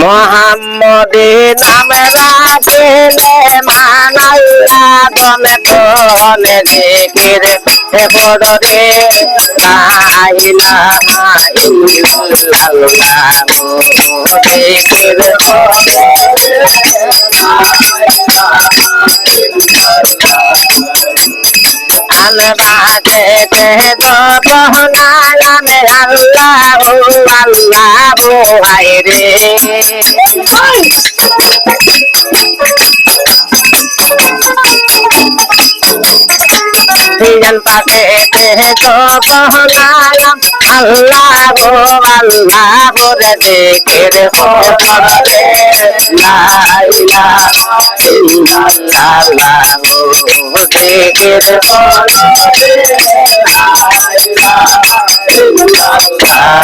মোহাম্মদে নামে রাখলে মানাইয়া দমে কনে জিকির। হে পদরে লাইলা ইল্লাল্লাহ জিকির। আলবাতে তে দোহনামে আল্লাহ আল্লাহ হায় রে সিজন পাতে তে দোহনাম আল্লাহ গো আল্লাহ রে দেখের পরে লাইলা ইল্লাল্লাহ ও দেখের Ah.